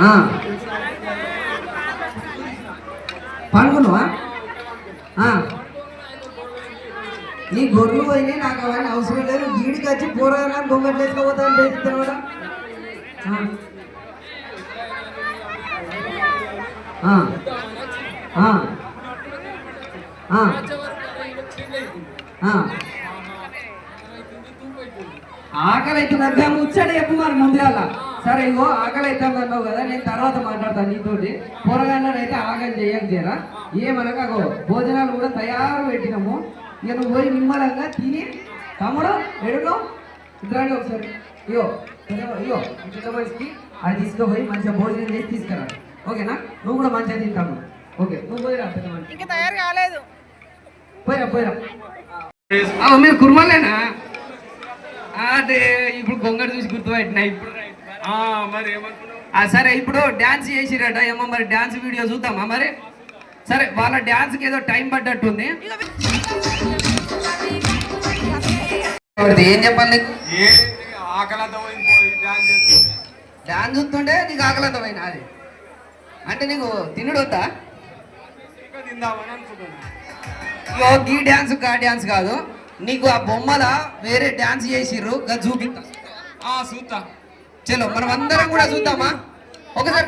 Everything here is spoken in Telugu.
ఆ. పనుకున్నావా నీ గొర్రెలు పోయినాయి నాకు అవన్నీ అవసరం లేదు. గీడికి వచ్చి పోరాగా గొంగట్లు వేసుకోపోతా అంటే ఇస్తున్నాడా? ఆ. ఆకలి అవుతుంది ముచ్చట చెప్పు మరి ముందుగాల. సరే ఇగో ఆకలి అవుతుంది అన్నావు కదా నేను తర్వాత మాట్లాడతాను నీతోటి. కూరగాయలను అయితే ఆగం చేయకు తీరా ఏమనగా అగో భోజనాలు కూడా తయారు పెట్టినాము. ఇక నువ్వు పోయి నిమ్మలంగా తిని తమ్ముడు ఎడులో ఇద్దరండి ఒకసారి. ఇగో ఈ చిన్న మనిషికి అది తీసుకుపోయి మంచిగా భోజనం చేసి తీసుకురా ఓకేనా? నువ్వు కూడా మంచిగా తింటాము ఓకే నువ్వు పోయిరా ఇంకా తయారు కాలేదు. పోయిరా పోయిరా. మీరు కుర్మలేనా అదే ఇప్పుడు గొంగడు చూసి గుర్తుపెట్టినా ఇప్పుడు ఆ, మరి సరే ఇప్పుడు డ్యాన్స్ చేసిరట ఏమో మరి డ్యాన్స్ వీడియో చూద్దామా మరి? సరే వాళ్ళ డ్యాన్స్కి ఏదో టైం పడ్డట్టుంది ఏం చెప్పాలి నీకు? ఏంటి ఆకలితో పోయి డాన్స్ చేస్తుంటే. డ్యాన్స్ చూస్తుంటే నీకు ఆకలంతమైన అది. అంటే నీకు తినుడు వద్దా గీ డ్యాన్స్గా డ్యాన్స్ కాదు. నీకు ఆ బొమ్మల వేరే డ్యాన్స్ చేసిర్రు చూపిస్తా. ఆ చూస్తా. చలో మనం అందరం కూడా చూద్దామా? ఒకసారి